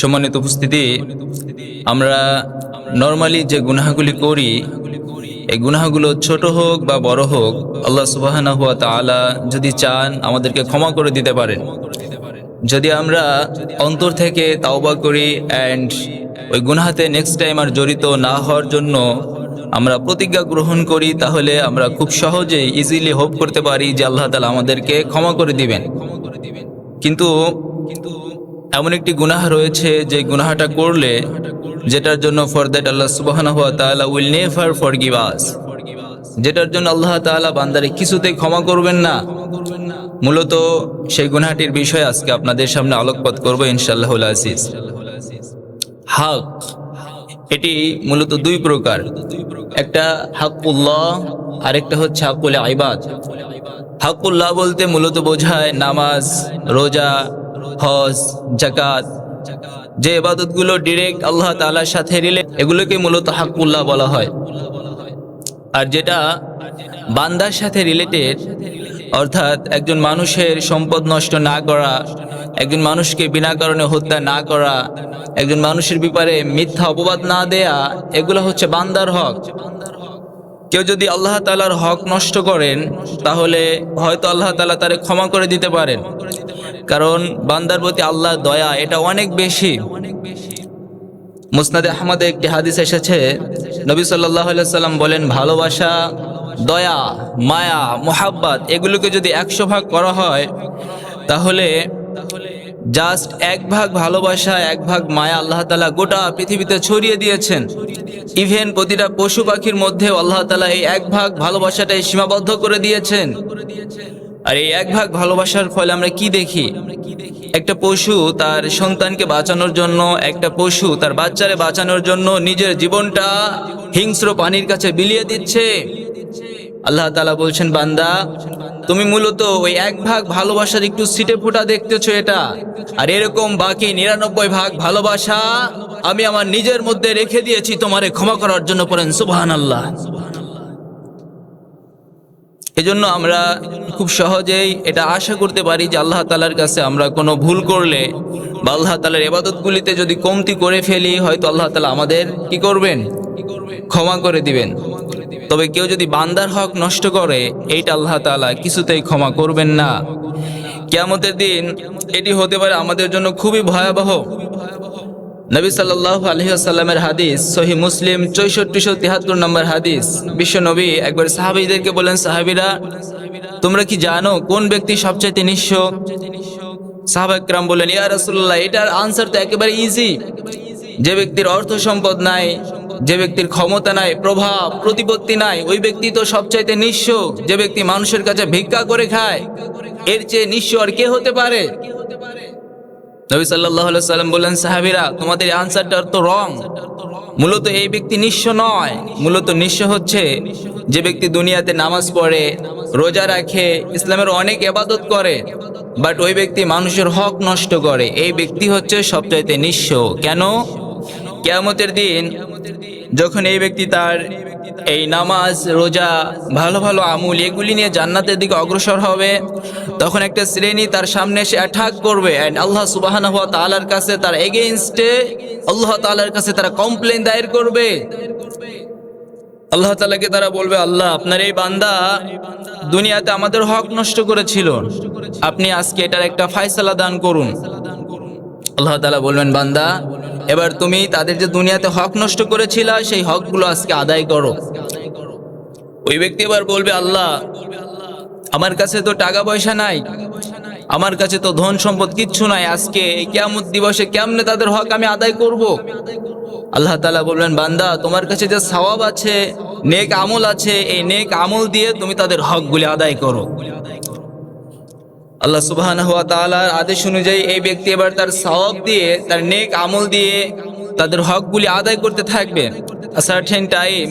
সম্মানিত উপস্থিতি, আমরা নর্মালি যে গুনাহগুলি করি, এই গুনাহগুলো ছোট হোক বা বড় হোক, আল্লাহ সুবাহানা হুয়া তাআলা যদি চান আমাদেরকে ক্ষমা করে দিতে পারেন। যদি আমরা অন্তর থেকে তাওবা করি অ্যান্ড ওই গুনাহাতে নেক্সট টাইম আর জড়িত না হওয়ার জন্য আমরা প্রতিজ্ঞা গ্রহণ করি, তাহলে আমরা খুব সহজেই ইজিলি হোপ করতে পারি যে আল্লাহ তালা আমাদেরকে ক্ষমা করে দিবেন। কিন্তু এমন একটি গুনাহ রয়েছে যে গুনাহটা করলে যেটার জন্য ফর দ্যাট আল্লাহ সুবহানাহু ওয়া তাআলা উইল নেভার ফরগিভ আস যেটার জন্য আল্লাহ তাআলা বান্দারে কিছুতেই ক্ষমা করবেন না। মূলত সেই গুনাহটির বিষয়ে আজকে আপনাদের সামনে আলোকপাত করব ইনশাআল্লাহুল আজিজ। হক, এটি মূলত দুই প্রকার। একটা হাকুল্লাহ আরেকটা হচ্ছে হাকুল আইবাদ হাকুল্লাহ বলতে মূলত বোঝায় নামাজ, রোজা হজ জাকাত যে এবাদতগুলো ডিরেক্ট আল্লাহ তালার সাথে রিলে এগুলোকে মূলত হাকুল্লাহ বলা হয়। আর যেটা বান্দার সাথে রিলেটেড অর্থাৎ একজন মানুষের সম্পদ নষ্ট না করা, একজন মানুষকে বিনা কারণে হত্যা না করা, একজন মানুষের ব্যাপারে মিথ্যা অপবাদ না দেয়া, এগুলো হচ্ছে বান্দার হক। কেউ যদি আল্লাহ তালার হক নষ্ট করেন, তাহলে হয়তো আল্লাহ তালা তারে ক্ষমা করে দিতে পারেন। কারণ বান্দার প্রতি আল্লাহর দয়া এটা অনেক বেশি। মুসনাদে আহমদে একটি হাদিস এসেছে, নবী সাল্লাহ সাল্লাম বলেন, ভালোবাসা, দয়া, মায়া, মোহাব্বাত, এগুলোকে যদি একশো ভাগ করা হয়, তাহলে জাস্ট এক ভাগ ভালোবাসা, এক ভাগ মায়া আল্লাহ তালা গোটা পৃথিবীতে ছড়িয়ে দিয়েছেন। ইভেন প্রতিটা পশু পাখির মধ্যে আল্লাহ তালা এই এক ভাগ ভালোবাসাটাই সীমাবদ্ধ করে দিয়েছেন। আর এই এক ভাগ ভালোবাসার ফলে আমরা কি দেখি? একটা পশু তার সন্তানকে বাঁচানোর জন্য, একটা পশু তার বাচ্চারে বাঁচানোর জন্য নিজের জীবনটা হিংস্র পানির কাছে বিলিয়ে দিচ্ছে। আল্লাহ তালা বলছেন, বান্দা, তুমি মূলত ওই এক ভাগ ভালোবাসার একটু সিটে ফুটা দেখতেছো এটা। আর এরকম বাকি নিরানব্বই ভাগ ভালোবাসা আমি আমার নিজের মধ্যে রেখে দিয়েছি, তোমারে ক্ষমা করার জন্য পড়েন সুবহান আল্লাহ এজন্য আমরা খুব সহজেই এটা আশা করতে পারি যে আল্লাহ তালার কাছে আমরা কোনো ভুল করলে বা আল্লাহ তালার এবাদতগুলিতে যদি কমতি করে ফেলি, হয়তো আল্লাহ তালা আমাদের কি করবেন? ক্ষমা করে দিবেন। তবে কেউ যদি বান্দার হক নষ্ট করে, এইটা আল্লাহ তালা কিছুতেই ক্ষমা করবেন না। কেয়ামতের দিন এটি হতে পারে আমাদের জন্য খুবই ভয়াবহ। নবী সাল্লাহ আলহিহাসাল্লামের হাদিস, সহি মুসলিম চৌষট্টিশো তিহাত্তর নম্বর হাদিস। বিশ্ব নবী একবার সাহাবিদেরকে বলেন সাহাবিরা, তোমরা কি জানো কোন ব্যক্তি সবচাইতে নিঃস্ব? সাহাবাকরাম বলেন ইয়া রাসূলুল্লাহ, এটার আনসার তো একেবারে ইজি যে ব্যক্তির অর্থ সম্পদ নাই যে ব্যক্তির ক্ষমতা নাই, প্রভাব, প্রতিপত্তি নাই, ওই ব্যক্তি তো সবচাইতে নিঃস্ব। যে ব্যক্তি মানুষের কাছে ভিক্ষা করে খায়, এর চেয়ে নিঃস্ব আর কে হতে পারে? নবী সাল্লাহ সাল্লাম বললেন, সাহাবিরা, তোমাদের আনসারটা তো রং। মূলত এই ব্যক্তি নিঃস্ব নয়। মূলত নিঃস্ব হচ্ছে যে ব্যক্তি দুনিয়াতে নামাজ পড়ে, রোজা রাখে, ইসলামের অনেক এবাদত করে বাট ওই ব্যক্তি মানুষের হক নষ্ট করে। এই ব্যক্তি হচ্ছে সবচাইতে নিঃস্ব। কেন? কেয়ামতের দিন যখন এই ব্যক্তি তার এই নামাজ, রোজা, ভালো ভালো আমুল, এগুলি নিয়ে জান্নাতের দিকে অগ্রসর হবে, তখন একটা শ্রেণি তার সামনে এসে অ্যাটাক করবে। অ্যান্ড আল্লাহ সুবাহান হওয়া তালার কাছে তার এগেইনস্টে আল্লাহ তালার কাছে তারা কমপ্লেন দায়ের করবে। আল্লাহ তালাকে তারা বলবে, আল্লাহ, আপনার এই বান্দা দুনিয়াতে আমাদের হক নষ্ট করেছিল। আপনি আজকে এটার একটা ফায়সালা দান করুন। আল্লাহ তালা বলবেন, বান্দা এবার তুমি তাদের যে দুনিয়াতে হক নষ্ট করেছিল, সেই হকগুলো আজকে আদায় করো ওই ব্যক্তি এবার বলবে, আল্লাহ, আমার কাছে তো টাকা পয়সা নাই, আমার কাছে তো ধন সম্পদ কিচ্ছু নাই, আজকে কেমন দিবসে কেমনে তাদের হক আমি আদায় করব। আল্লাহ তালা বলবেন, বান্দা, তোমার কাছে যে সওয়াব আছে, নেক আমল আছে, এই নেক আমল দিয়ে তুমি তাদের হকগুলি আদায় করো আল্লাহ সুবাহ আদেশ অনুযায়ী এই ব্যক্তি এবার তার সওয়াব দিয়ে, তার নেক আমল দিয়ে তাদের হকগুলি আদায় করতে থাকবে। সার্টেন টাইম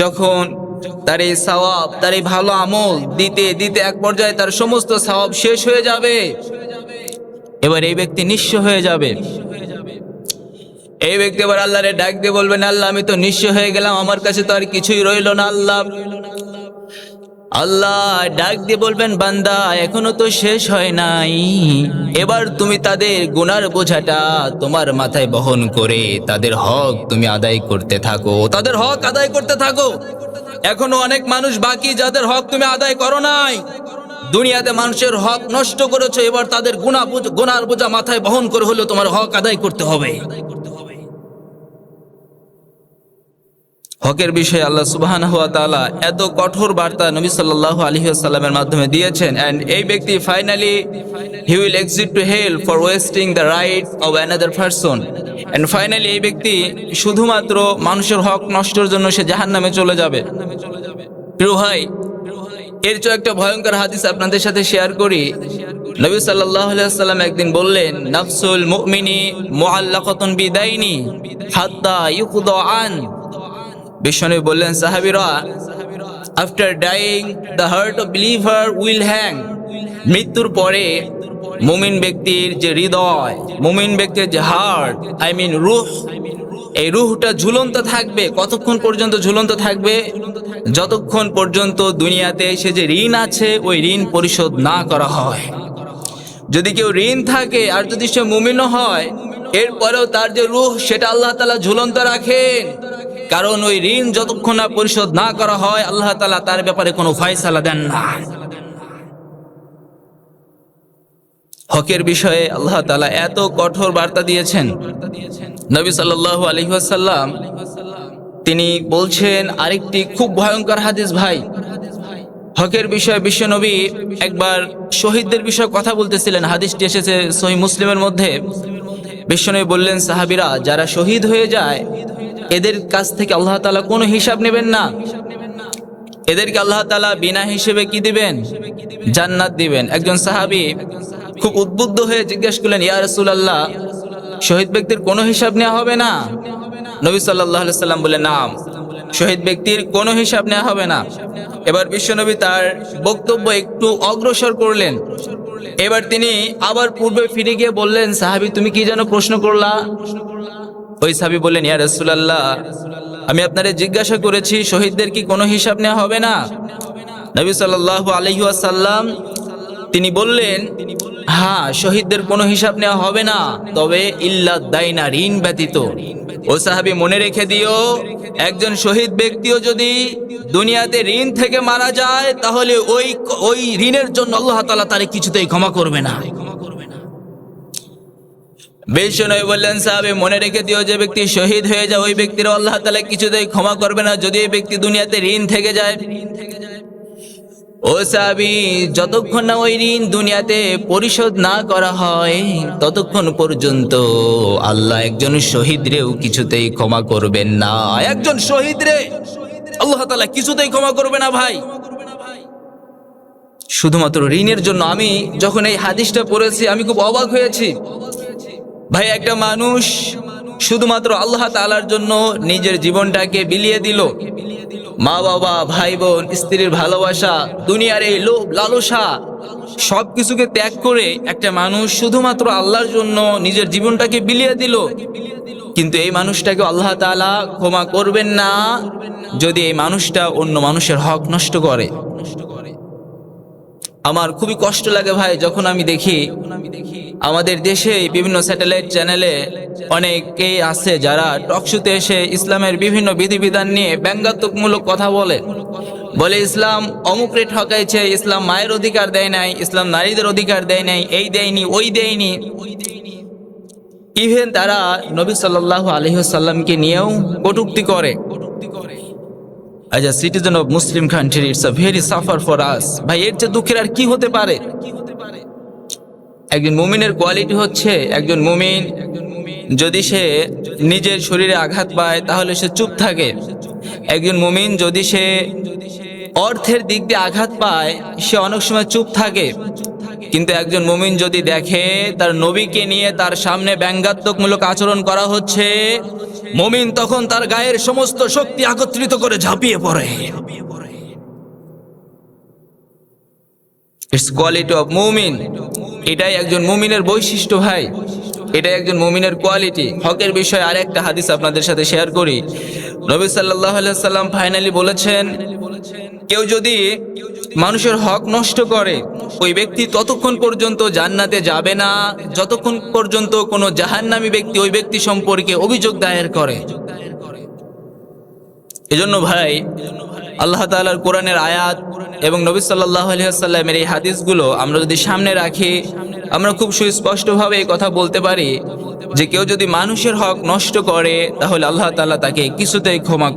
যখন তার এই সওয়াব, তার এই ভালো আমল দিতে দিতে এক পর্যায়ে তার সমস্ত সওয়াব শেষ হয়ে যাবে। এবার এই ব্যক্তি নিঃস্ব হয়ে যাবে। এই ব্যক্তি এবার আল্লাহরে ডাক দিয়ে বলবেন, আল্লাহ, আমি তো নিঃস্ব হয়ে গেলাম, আমার কাছে তো আর কিছুই রইল না, আল্লাহ। আল্লাহ ডাক দিয়ে বলবেন, বান্দা, এখনও তো শেষ হয় নাই। এবার তুমি তাদের গুনার বোঝাটা তোমার মাথায় বহন করে তাদের হক তুমি আদায় করতে থাকো। তাদের হক আদায় করতে থাকো। এখনও অনেক মানুষ বাকি, যাদের হক তুমি আদায় করো নাই। দুনিয়াতে মানুষের হক নষ্ট করেছ, এবার তাদের গুণা গুনার বোঝা মাথায় বহন করে হলেও তোমার হক আদায় করতে হবে। হকের বিষয়ে আল্লাহ সুবাহান হুয়া তাআলা এত কঠোর বার্তা নবী সাল্লাল্লাহু আলাইহি ওয়াসাল্লামের মাধ্যমে দিয়েছেন। এন্ড এই ব্যক্তি finally he will exit to hell for wasting the right of another person and finally এই ব্যক্তি শুধুমাত্র মানুষের হক নষ্টের জন্য সে জাহান্নামে চলে যাবে। প্রিয় ভাই, এর চেয়ে একটা ভয়ঙ্কর হাদিস আপনাদের সাথে শেয়ার করি। নবী সাল্লাল্লাহু আলাইহি ওয়াসাল্লাম একদিন বললেন, নাফসুল মুমিনি মুআল্লাকাতুন বিদাইনি হাত্তা ইউকুদ আন। বিশ্বনবী বললেন, সাহাবীরা after dying the heart of believer will hang মৃত্যুর পরে মুমিন ব্যক্তির যে হৃদয়, মুমিন ব্যক্তির যে হার্ট আই মিন রুহ, এই রুহটা ঝুলন্ত থাকবে। কতক্ষণ পর্যন্ত ঝুলন্ত থাকবে? যতক্ষণ পর্যন্ত দুনিয়াতে সে যে ঋণ আছে, ওই ঋণ পরিশোধ না করা হয়। যদি কেউ ঋণ থাকে আর যদি সে মুমিনও হয়, এরপরেও তার যে রুহ, সেটা আল্লাহ তালা ঝুলন্ত রাখেন। কারণ ওই ঋণ যতক্ষণ না পরিশোধ না করা হয়, আল্লাহ তালা তার ব্যাপারে কোনো ফয়সালা দেন না। হকের বিষয়ে আল্লাহ তালা এত কঠোর বার্তা দিয়েছেন। নবী সাল্লাল্লাহু আলাইহি ওয়াসাল্লাম, তিনি বলছেন, আরেকটি খুব ভয়ঙ্কর হাদিস ভাই। হকের বিষয়ে বিশ্বনবী একবার শহীদদের বিষয়ে কথা বলতেছিলেন। হাদিসটি এসেছে সহি মুসলিমের মধ্যে। বিশ্বনবী বললেন, সাহাবিরা, যারা শহীদ হয়ে যায়, এদের কাছ থেকে আল্লাহ তাআলা কোনো হিসাব নেবেন না। এদেরকে আল্লাহ তালা বিনা হিসেবে কি দিবেন? জান্নাত দিবেন। একজন সাহাবী খুব উদ্বুদ্ধ হয়ে জিজ্ঞেস করলেন, ইয়া রাসূলুল্লাহ, শহীদ ব্যক্তির কোনো হিসাব নেওয়া হবে না? নবী আলাইহি সাল্লাম বলে নাম, শহীদ ব্যক্তির কোনো হিসাব নেওয়া হবে না। এবার বিশ্বনবী তার বক্তব্য একটু অগ্রসর করলেন। এবার তিনি আবার পূর্বে ফিরে গিয়ে বললেন, সাহাবী, তুমি কি যেন প্রশ্ন করলা? ওই সাহাবী বললেন, ইয়া রাসূলুল্লাহ, আমি আপনারে জিজ্ঞাসা করেছি, শহীদদের কি কোনো হিসাব নেওয়া হবে না? নবী সাল্লাল্লাহু আলাইহি ওয়াসাল্লাম তিনি বললেন হ্যাঁ শহীদদের কোনো হিসাব নেওয়া হবে না, তবে ইল্লা দাইনা, ঋণ ব্যতীত। ও সাহাবি মনে রেখে দিও, একজন শহীদ ব্যক্তিও যদি দুনিয়াতে ঋণ থেকে মারা যায়, তাহলে ওই ওই ঋণের জন্য আল্লাহ তাআলা তারে কিছুতেই ক্ষমা করবে না। বেশ নয় বললেন, সাহাবে, মনে রেখে দিও যে ব্যক্তি শহীদ হয়ে যায়, ওই ব্যক্তির আল্লাহ তাআলা কিছুতেই ক্ষমা করবে না। যদি ওই ব্যক্তি দুনিয়াতে ঋণ থেকে যায়, ও সাবি যতক্ষণ না ওই ঋণ দুনিয়াতে পরিশোধ না করা হয়, ততক্ষণ পর্যন্ত আল্লাহ একজন শহীদরেও কিছুতেই ক্ষমা করবেন না। একজন শহীদ রে আল্লাহ তাআলা কিছুতেই ক্ষমা করবে না ভাই। শুধুমাত্র ঋণের জন্য আমি যখন এই হাদিসটা পড়েছি, আমি খুব অবাক হয়েছি। ভাই, একটা মানুষ শুধুমাত্র আল্লাহ তাআলার জন্য নিজের জীবনটাকে বিলিয়ে দিল। মা বাবা, ভাই বোন, স্ত্রীর ভালোবাসা, দুনিয়ার এই লোভ, লালসা সব কিছুকে ত্যাগ করে একটা মানুষ শুধুমাত্র আল্লাহর জন্য নিজের জীবনটাকে বিলিয়ে দিল। কিন্তু এই মানুষটাকে আল্লাহ তাআলা ক্ষমা করবেন না যদি এই মানুষটা অন্য মানুষের হক নষ্ট করে। আমার খুবই কষ্ট লাগে ভাই, যখন আমি দেখি আমাদের দেশে বিভিন্ন স্যাটেলাইট চ্যানেলে অনেকেই আছে যারা টকশুতে এসে ইসলামের বিভিন্ন বিধিবিধান নিয়ে ব্যঙ্গাত্মকমূলক কথা বলে। বলে, ইসলাম অমুকরে ঠকাইছে, ইসলাম মায়ের অধিকার দেয় নাই, ইসলাম নারীদের অধিকার দেয় নাই, এই দেয়নি, ওই দেয়নি। ইভেন তারা নবী সাল্লাল্লাহু আলাইহি সাল্লামকে নিয়েও কটুক্তি করে। As a citizen of Muslim country it's a very suffer for us ভাই, এর চেয়ে দুঃখের আর কি হতে পারে? একজন মুমিনের কোয়ালিটি হচ্ছে একজন মুমিন, যদি সে নিজের শরীরে আঘাত পায়, তাহলে সে চুপ থাকে। একজন মুমিন যদি সে অর্থের দিক দিয়ে আঘাত পায়, সে অনেক সময় চুপ থাকে। কিন্তু একজন মুমিন যদি দেখে, তার নবীকে নিয়ে তার সামনে ব্যঙ্গাত্মকমূলক আচরণ করা হচ্ছে, মুমিন তখন তার গায়ের সমস্ত শক্তি একত্রিত করে ঝাঁপিয়ে পড়ে। ইটস কোয়ালিটি অফ মুমিন। এটাই একজন মুমিনের বৈশিষ্ট্য ভাই। এটাই একজন মুমিনের কোয়ালিটি হকের বিষয়ে আরেকটা হাদিস আপনাদের সাথে শেয়ার করি। নবী আলাইহি সাল্লাম ফাইনালি বলেছেন, কেউ যদি মানুষের হক নষ্ট করে, ওই ব্যক্তি ততক্ষণ পর্যন্ত জান্নাতে যাবে না, যতক্ষণ পর্যন্ত কোনো জাহান্নামী ব্যক্তি ওই ব্যক্তি সম্পর্কে অভিযোগ দায়ের করে। এজন্য ভাই, আল্লাহ তাআলার কোরআনের আয়াত এবং নবী সাল্লাল্লাহু আলাইহি ওয়াসাল্লামের এই হাদিসগুলো আমরা যদি সামনে রাখি, আমরা খুব সুস্পষ্টভাবে এই কথা বলতে পারি যে কেউ যদি মানুষের হক নষ্ট করে, তাহলে আল্লাহ তাআলা তাকে কিছুতেই ক্ষমা